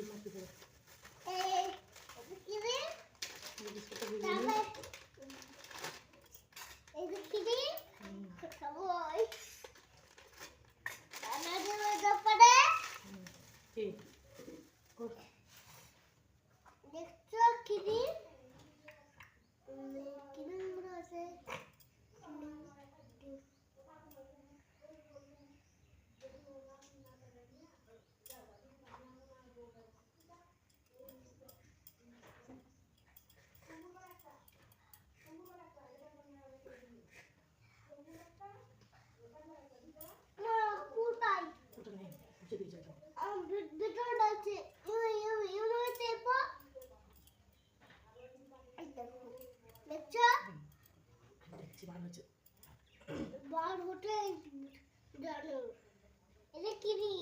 দিই মাটি করে এই কিরে বিস্কুটটা দিয়ে দিই। তারপরে এই যে কিরে হুম, খাব ওই রান্না দেবো তারপরে হুম, ঠিক। কর। দেখছ কিরে কিরে মনে আছে না কোথায় ওটা নেই, মুছে দিয়ে যাও। আমার ভি- ভিতরটা আছে ইউ ইউ ইউ টেপো এই দেখো দেখছ আমি দেখছি ভালো হচ্ছে। বার হতে জানো এটা কি রে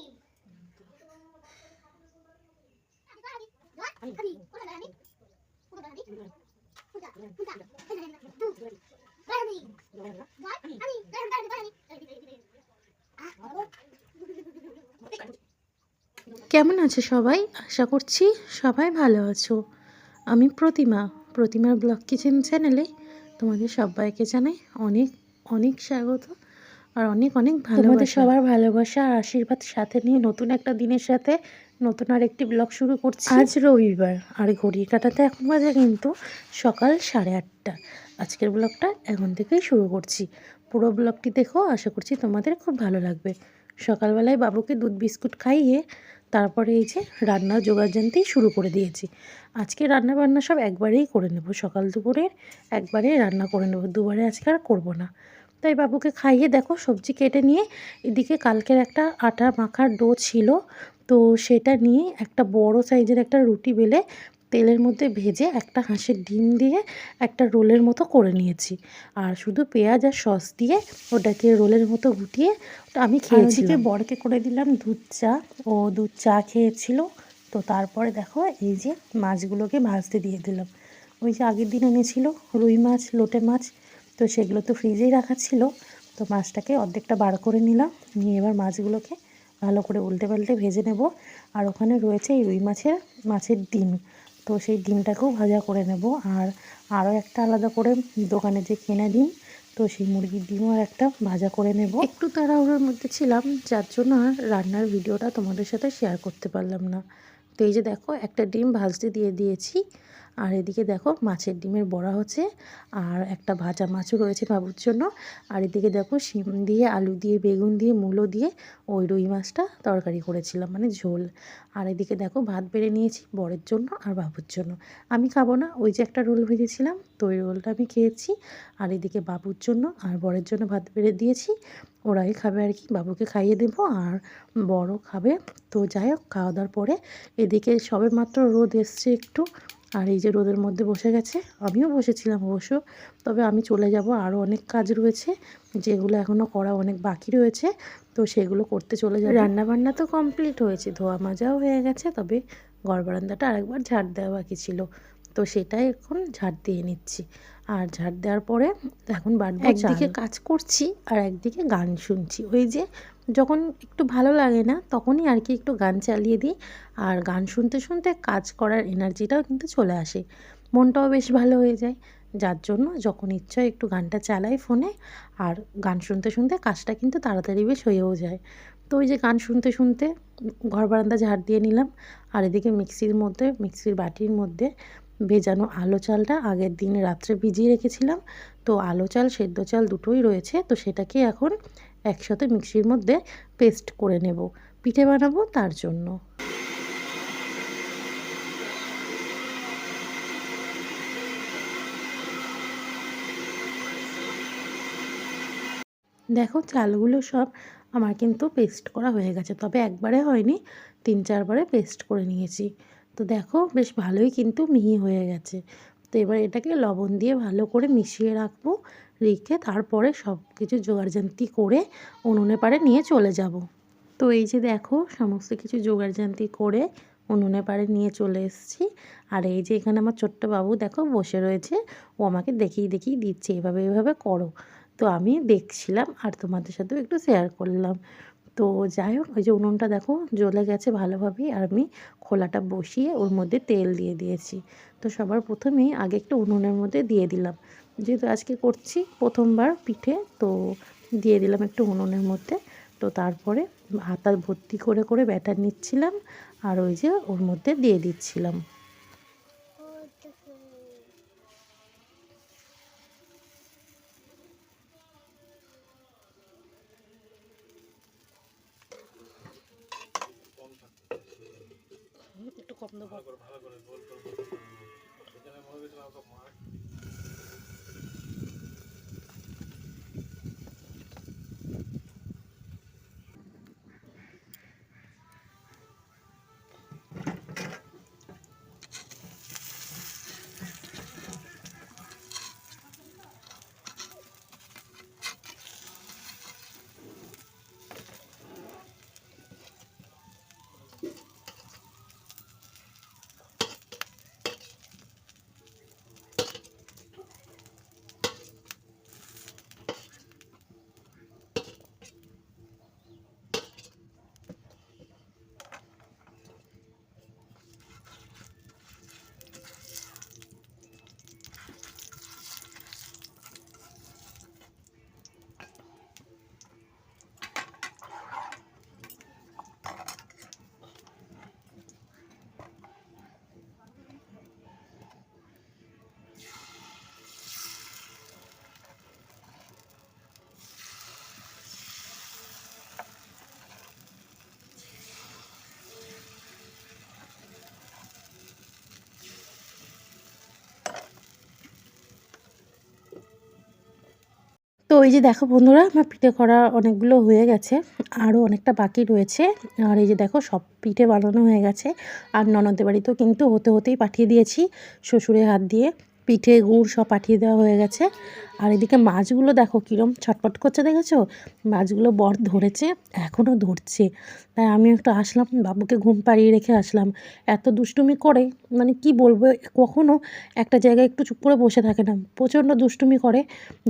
কেমন আছে সবাই? আশা করছি সবাই ভালো আছো। আমি প্রতিমা, প্রতিমার ব্লগ কিচেন চ্যানেলে তোমাদের সবাইকে জানাই অনেক অনেক স্বাগত। আর অনেক অনেক তোমাদের সবার ভালোবাসা আর আশীর্বাদ সাথে নিয়ে নতুন একটা দিনের সাথে নতুন আর একটি ব্লগ শুরু করছি। আজ রবিবার আর ঘড়ির কাটাতে এখন বাজে কিন্তু সকাল সাড়ে আটটা। আজকের ব্লগটা এখন থেকেই শুরু করছি। পুরো ব্লগটি দেখো আশা করছি তোমাদের খুব ভালো লাগবে। সকালবেলায় বাবুকে দুধ বিস্কুট খাইয়ে তারপরে এই যে রান্নার জোগাড়জানতেই শুরু করে দিয়েছি। আজকে রান্না বান্না সব একবারেই করে নেব। সকাল দুপুরের একবারেই রান্না করে নেব। দুবারে আজকে আর করব না। তাই বাবুকে খাইয়ে দেখো সবজি কেটে নিয়ে এদিকে কালকের একটা আটা মাখার ডো ছিল। তো সেটা নিয়ে একটা বড় সাইজের একটা রুটি বেলে তেলের মধ্যে ভেজে একটা হাঁসের ডিম দিয়ে একটা রোলের মতো করে নিয়েছি। আর শুধু পেঁয়াজ আর সস দিয়ে ওটাকে রোলের মতো গুটিয়ে ওটা আমি খেয়েছি বরকে করে দিলাম দুধ চা। ও দুধ চা খেয়েছিল। তো তারপরে দেখো এই যে মাছগুলোকে ভাজতে দিয়ে দিলাম। ওই যে আগের দিন এনেছিল রুই মাছ লোটে মাছ তো সেগুলো তো ফ্রিজেই রাখা ছিল। তো মাছটাকে অর্ধেকটা বার করে নিলাম। নিয়ে এবার মাছগুলোকে ভালো করে উল্টে পাল্টে ভেজে নেব। আর ওখানে রয়েছে এই রুই মাছের মাছের ডিম। তো সেই ডিমটাকেও ভাজা করে নেব। আর আরও একটা আলাদা করে দোকানে যে কেনা ডিম, তো সেই মুরগির ডিমও আর একটা ভাজা করে নেব। একটু তাড়াহুড়োর মধ্যে ছিলাম, যার জন্য আর রান্নার ভিডিওটা তোমাদের সাথে শেয়ার করতে পারলাম না। তো এই যে দেখো, একটা ডিম ভাজতে দিয়ে দিয়েছি। আর এদিকে দেখো মাছের ডিমের বড়া হচ্ছে আর একটা ভাজা মাছও রয়েছে বাবুর জন্য। আর এদিকে দেখো শিম দিয়ে, আলু দিয়ে, বেগুন দিয়ে, মূলো দিয়ে ওই রুই মাছটা তরকারি করেছিলাম মানে ঝোল। আর এদিকে দেখো ভাত বেড়ে নিয়েছি বরের জন্য আর বাবুর জন্য। আমি খাব না, ওই যে একটা রোল ভেজেছিলাম, তো ওই রোলটা আমি খেয়েছি। আর এদিকে বাবুর জন্য আর বরের জন্য ভাত বেড়ে দিয়েছি, ওরাই খাবে আর কি, বাবুকে খাইয়ে দেবো আর বড় খাবে। তো যাই হোক, খাওয়া দাওয়ার পরে এদিকে সবে মাত্র রোদ এসছে একটু আর এই যে রোদের মধ্যে বসে গেছে, আমিও বসেছিলাম অবশ্য। তবে আমি চলে যাব আরও অনেক কাজ রয়েছে, যেগুলো এখনও করা অনেক বাকি রয়েছে, তো সেগুলো করতে চলে যাবে। রান্নাবান্না তো কমপ্লিট হয়েছে, ধোয়া মাজাও হয়ে গেছে, তবে ঘর বারান্দাটা আরেকবার ঝাড় দেওয়া বাকি ছিল, তো সেটাই এখন ঝাড় দিয়ে নিচ্ছি। আর ঝাড় দেওয়ার পরে এখন একদিকে কাজ করছি আর একদিকে গান শুনছি। ওই যে যখন একটু ভালো লাগে না, তখনই আর কি একটু গান চালিয়ে দিই। আর গান শুনতে শুনতে কাজ করার এনার্জিটাও কিন্তু চলে আসে। মনটাও বেশ ভালো হয়ে যায়। যার জন্য যখন ইচ্ছা একটু গানটা চালাই ফোনে, আর গান শুনতে শুনতে কাজটা কিন্তু তাড়াতাড়ি বেশ হয়েও যায়। তো ওই যে গান শুনতে শুনতে ঘর বারান্দা ঝাড় দিয়ে নিলাম। আর এদিকে মিক্সির মধ্যে, মিক্সির বাটির মধ্যে ভেজানো আলো চালটা আগের দিন রাত্রে ভিজিয়ে রেখেছিলাম। তো আলো চাল, সেদ্ধ চাল দুটোই রয়েছে। তো সেটাকে এখন একসাথে মিক্সির মধ্যে পেস্ট করে নেব, পিঠে বানাবো তার জন্য। দেখো চালগুলো সব আমার কিন্তু পেস্ট করা হয়ে গেছে, তবে একবারে হয়নি, তিন চারবারে পেস্ট করে নিয়েছি। তো দেখো বেশ ভালোই কিন্তু মিহি হয়ে গেছে। তো এবার এটাকে লবণ দিয়ে ভালো করে মিশিয়ে রাখব, রেখে তারপরে সব কিছু জোগাড়জান্তি করে উনুনে পাড়ে নিয়ে চলে যাব। তো এই যে দেখো সমস্ত কিছু জোগাড়জান্তি করে উনুনে পাড়ে নিয়ে চলে এসেছি। আর এই যে এখানে আমার ছোট্ট বাবু দেখো বসে রয়েছে, ও আমাকে দেখিয়ে দেখিয়ে দিচ্ছে, এভাবে এভাবে করো। তো আমি দেখছিলাম আর তোমাদের সাথেও একটু শেয়ার করলাম। তো যাই হোক, ওই যে উনুনটা দেখো জ্বলে গেছে ভালোভাবেই আর আমি খোলাটা বসিয়ে ওর মধ্যে তেল দিয়ে দিয়েছি। তো সবার প্রথমেই আগে একটু উনুনের মধ্যে দিয়ে দিলাম। যেহেতু আজকে করছি প্রথমবার পিঠে, তো দিয়ে দিলাম একটু উনুনের মধ্যে। তো তারপরে হাতা ভর্তি করে করে ব্যাটার নিচ্ছিলাম আর ওই যে ওর মধ্যে দিয়ে দিচ্ছিলাম। কম দেবো এই যে দেখো বন্ধুরা, আমার পিঠে করা অনেকগুলো হয়ে গেছে, আরও অনেকটা বাকি রয়েছে। আর এই যে দেখো, সব পিঠে বানানো হয়ে গেছে। আর ননদের বাড়িতেও কিন্তু হতে হতেই পাঠিয়ে দিয়েছি শ্বশুরের হাত দিয়ে। পিঠে গুড় সব পাঠিয়ে দেওয়া হয়ে গেছে। আর এদিকে মাছগুলো দেখো কীরম ছটপট করছে, দেখেছ? মাছগুলো বর ধরেছে এখনও ধরছে। তাই আমি একটু আসলাম, বাবুকে ঘুম পাড়িয়ে রেখে আসলাম। এত দুষ্টুমি করে মানে কি বলব কখনও একটা জায়গায় একটু চুপ করে বসে থাকে না। প্রচণ্ড দুষ্টুমি করে,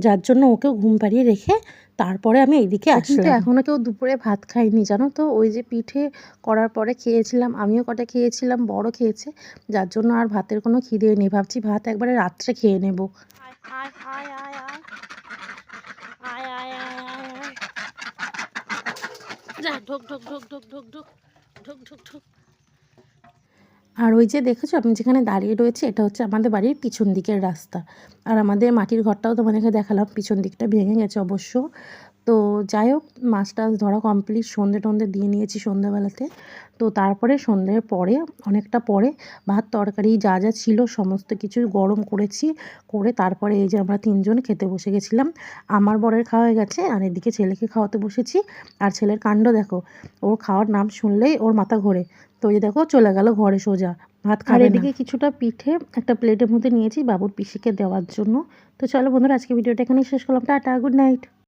যার জন্য ওকে ঘুম পাড়িয়ে রেখে তারপরে আমি এইদিকে আসলাম এখনও কেউ দুপুরে ভাত খাইনি জানো তো ওই যে পিঠে করার পরে খেয়েছিলাম আমিও কটা খেয়েছিলাম বড় খেয়েছে যার জন্য আর ভাতের কোনো খিদে নেই ভাবছি ভাত একবারে রাত্রে খেয়ে নেব আয় আয় আয় আয় আয় আয় আয় আয় আয় যা ঢোক ঢোক ঢোক ঢোক ঢোক ঢোক ঢোক ঢোক ঢোক আর ওই যে দেখেছ আপনি যেখানে দাঁড়িয়ে রয়েছে, এটা হচ্ছে আমাদের বাড়ির পিছন দিকের রাস্তা। আর আমাদের মাটির ঘরটাও তোমাদেরকে দেখালাম, পিছন দিকটা ভেঙে গেছে অবশ্য। তো যাই হোক মাছ টাছ ধরা কমপ্লিট সন্ধে টন্ধে দিয়ে নিয়েছি সন্ধ্যেবেলাতে তো তারপরে সন্ধ্যের পরে অনেকটা পরে ভাত তরকারি যা যা ছিল সমস্ত কিছু গরম করেছি করে তারপরে এই যে আমরা তিনজন খেতে বসে গেছিলাম। আমার বরের খাওয়া হয়ে গেছে আর এদিকে ছেলেকে খাওয়াতে বসেছি। আর ছেলের কাণ্ড দেখো ওর খাওয়ার নাম শুনলেই ওর মাথা ঘোরে। তো এই যে দেখো চলে গেল ঘরে সোজা। ভাত খাবে এদিকে কিছুটা পিঠে একটা প্লেটের মধ্যে নিয়েছি বাবুর পিসিকে দেওয়ার জন্য। তো চলো বন্ধুরা আজকে ভিডিওটা এখানেই শেষ করলাম। Tata good night